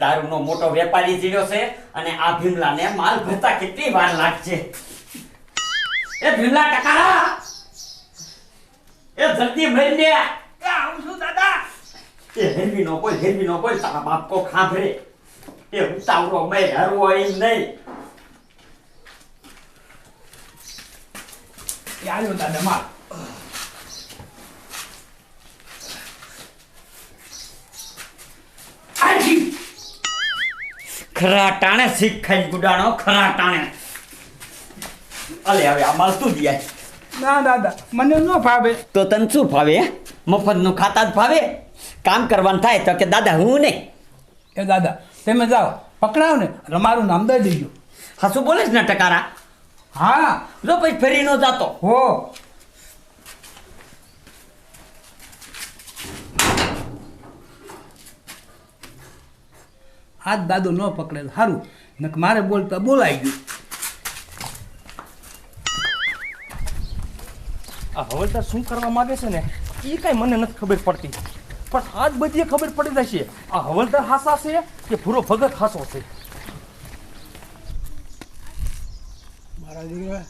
દારૂનો મોટો વેપારી ચીડ્યો છે અને આ ભીમલાને માલ ભરતા કેટલી વાર લાગશે? એ ભીમલા ટકારા! એ જલ્દી મરીને આવું છું દાદા. એ હેરવી નો કોઈ હેરવી નો કોઈ તારા બાપ કો ખાભરે. એ ઉતાવળો મે હરવો એમ નહીં. આવ્યો દાદા માલ આજી ખરા ટાણે શીખ ખાઈ ગુડાણો ખરા ટાણે અલે હવે આ માલ તું દિયા? ના દાદા મને ન ફાવે. તો તને શું ફાવે મફતનું ખાતા જ ફાવે? કામ કરવાનું થાય તો કે દાદા હું નહીં એ દાદા તમે જાઓ પકડાવ ને તમારું મારું નામ દઈ દેજો. હા શું બોલે ને ટકારા? હા. જો પછી ફેરી નો જાતો. હો. હાથ દાદો ન પકડેલ સારું નક મારે બોલતા બોલાઈ ગયું. આ હવલદાર શું કરવા માંગે છે ને? એ કાંઈ મને નથી ખબર પડતી. પણ આજ બધી ખબર પડી જશે. આ હવલદાર હાસા છે કે પૂરો ભગત હાસો છે? મારા દીકરા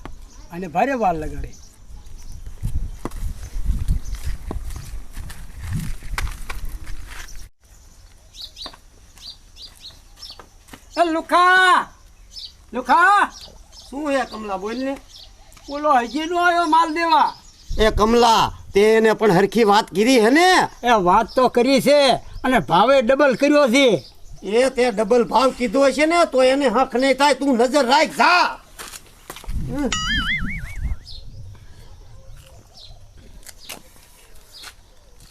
આને ભારે વાર લગાડે. લુખા. લુખા શું હે કમલા બોલ ને બોલો હજી નો આવ્યો માલ દેવા. એ કમલા તે એને પણ હરખી વાત કરી હે ને? એ વાત તો કરી છે અને ભાવે ડબલ કર્યો છે. એ તે ડબલ ભાવ કીધો છે ને તો એને હક નહીં થાય તું નજર રાખ જા.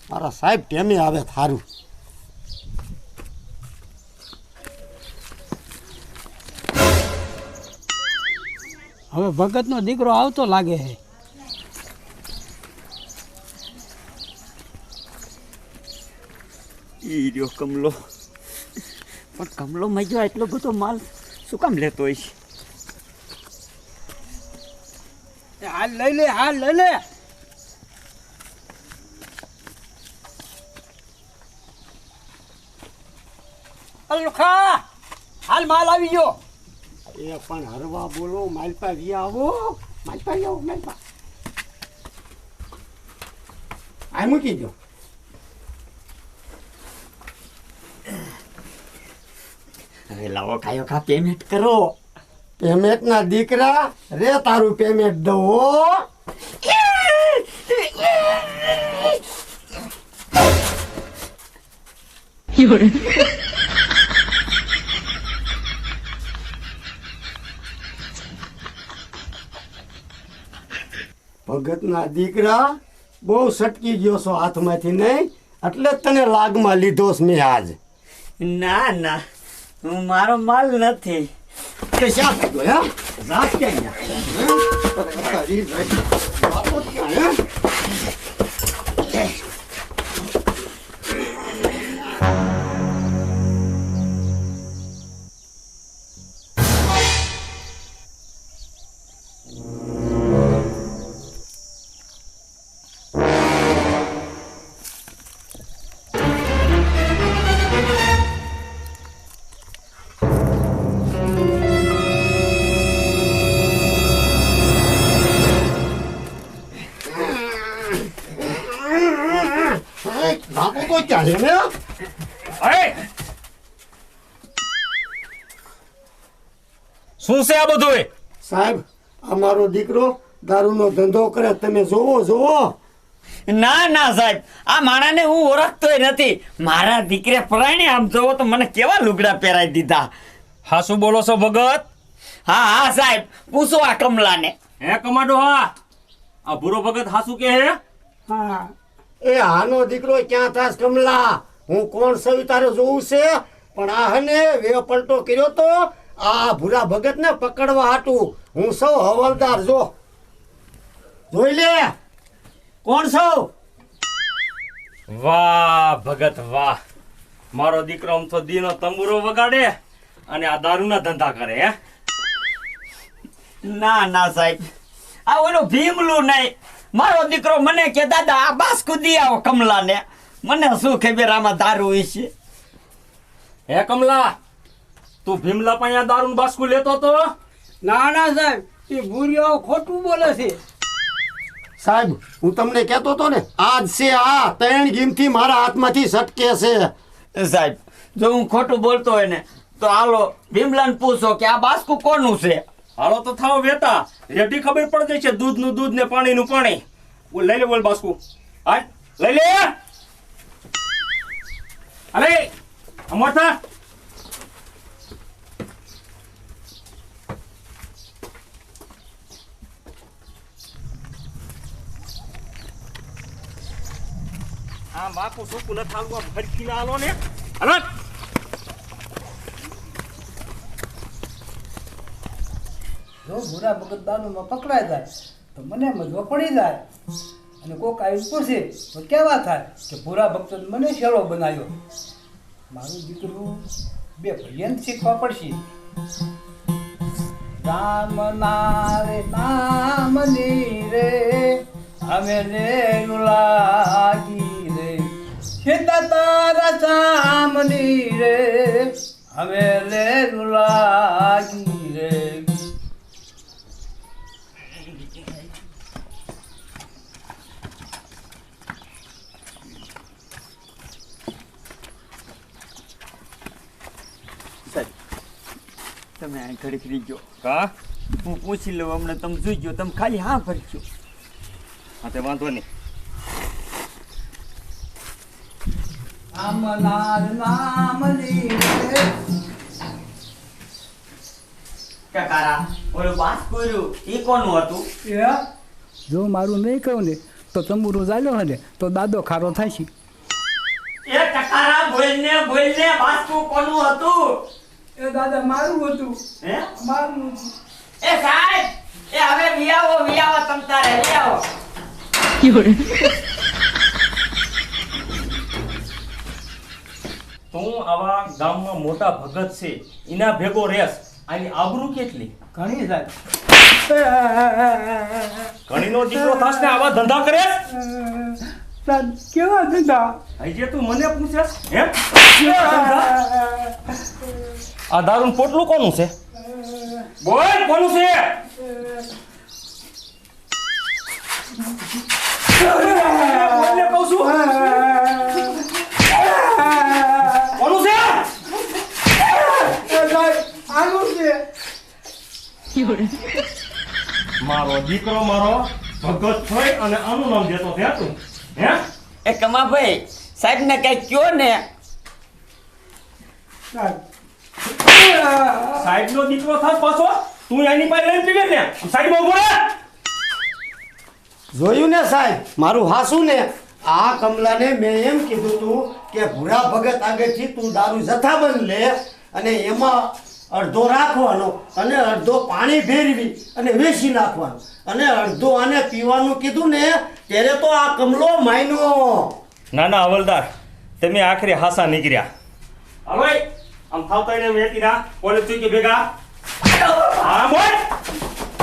મારા સાહેબ ટેમે આવે થારું. હવે ભગતનો દીકરો આવતો લાગે છે. રહ્યો કમલો. પણ કમલો મજો એટલો બધો માલ શું કામ લેતો હોય છે? હાલ લઈ લે, હાલ લઈ લે. હાલ માલ આવી ગયો. એ પણ હરવા બોલો માલપા વી આવો. માલપા વી આવો માલપા. આ મૂકી દો. હવે લાવો કાયો કા પેમેન્ટ કરો. પેમેન્ટ ના દીકરા રે તારું પેમેન્ટ દો હો. ભગતના દીકરા બહુ સટકી ગયો છો હાથમાંથી નહીં એટલે તને લાગમાં લીધો છે મેં આજ ના ના હું મારો માલ નથી કે શા થયો હે રાત ક્યાં બાપો તો ક્યાં છે ને અરે શું છે આ બધું સાહેબ અમારો દીકરો દારૂનો ધંધો કરે તમે જોવો જોવો ના ના સાહેબ. આ માણાને હું ઓળખતોય નથી. મારા દીકરે પરાણે આમ જોવો તો મને કેવા લુગડા પહેરાઈ દીધા? હા શું બોલો છો ભગત? હા હા સાહેબ. પૂછો આ કમલાને. હે કમાડો હા. આ ભૂરો ભગત હાસુ કે હે? હા. એ હાનો દીકરો ક્યાં થાસ કમલા? હું કોણ સવી તારે જોવું છે? પણ આ હને વે પલટો કર્યો તો આ ભૂરા ભગત ને પકડવા હાટું. હું સૌ હવલદાર જો. જોઈ લે. કોણ સૌ? વાહ ભગત વાહ. મારો દીકરો આમ તો દીનો તંબુરો વગાડે અને આ દારૂના ધંધા કરે હે? ના ના સાહેબ. આ ઓલો ભીમલું નહીં. મારો દીકરો મને કે દાદા આ બાસ કુદી આવો કમલાને. મને શું ખબર આમાં દારૂ છે? હે કમલા તું ભીમલા પા દારૂ બાસકુ લેતો તો? ના ના સાહેબ. એ ભૂરીઓ ખોટું બોલે છે. સાહેબ હું તમને કહેતો હતો ને આજ છે આ ત્રણ ગીમથી મારા હાથમાંથી સટકે છે. સાહેબ જો હું ખોટું બોલતો હોય ને તો હાલો ભીમલાને પૂછો કે આ બાસ્કુ કોનું છે? હાલો તો થાવ વેતા. રેડી ખબર પડી જાય દૂધનું દૂધ ને પાણી નું પાણી. બોલ, લઈ લે બોલ બાસ્કુ હા લઈ લે. અરે અમરતા આ માકુ સુકુ ન થાલવા ફરકી ના આલો ને. હલો. જો ભૂરા ભગત દારૂમાં પકડાઈ જાય, તો મને મજવો પડી જાય. અને કોક આવી પૂછે, તો કેવા થાય કે ભૂરા ભક્તો મને શેલો બનાવ્યો? મારું દીકરું બે ભયન શીખવા પડશે. રામ નારે નામ રે, અમે રે લાગી રે. તારા સામની રે, અમે લે લાગી રે તમે અહીં કા હું પૂછી લઉં અમને તમે જોઈજો તમે ખાલી હા ભરજો હા તે વાંધો નહીં. ઓલું એ કોનું હતું? એ? જો મારું નહીં કહું ને તો તંબુરો ચાલ્યો હે ને તો દાદો ખારો થાય છે. એ ટકારા બોલને બોલને બાસ્કુ કોનું હતું? એ દાદા મારું હતું. હે? મારું હતું. એ સાહેબ એ હવે વિયાવો વિયાવો તમતા તારે વિયાવો તું આવા ગામમાં મોટા ભગત છે એના ભેગો રેસ. આની આબરૂ કેટલી? ઘણી સાહેબ ઘણીનો દીકરો થાસ ને આવા ધંધા કરે? કેવા ધંધા? હજી તું મને પૂછેસ હે કેવા ધંધા? આ દારૂનું પોટલું કોનું છે? બોલ, કોનું છે? કહું છું. કોનું છે? મારો દીકરો મારો ભગત થઈ અને આનું નામ દેતો થયા તું, હે? એ કમાભાઈ સાહેબ ને કઈ કયો ને? સાહેબ સાહેબ નો દીકરો થાસ પાછો. તું એની પાસે લઈને પીવે ને. સાહેબ ઊભો રહે. જોયું ને સાહેબ? મારું હાસું ને? આ કમલાને મેં એમ કીધું તું કે ભૂરા ભગત આગળથી તું દારૂ જથ્થાબંધ લે અને એમાં અડધો રાખવાનો અને અડધો પાણી ભેરવી અને વેચી નાખવાનો. અને અડધો આને પીવાનું કીધું ને ત્યારે તો આ કમલો માયનો. ના ના હવલદાર. તમે આખરે હાસા નીકળ્યા. હવે આમ થાવતા એને વેતી ના પોલીસ ચોકી ભેગા હા બોલ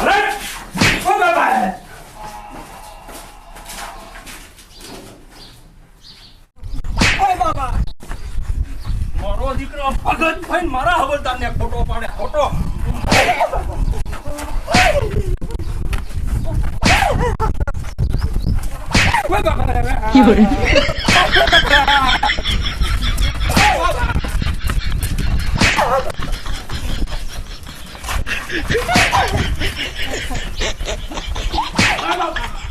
અરે ઓ બાબા ઓય બાબા મારો દીકરો ભગત ભાઈ મારા હવલદાર ને ખોટો પાડે ખોટો ઓય બાબા Vai, vai, vai.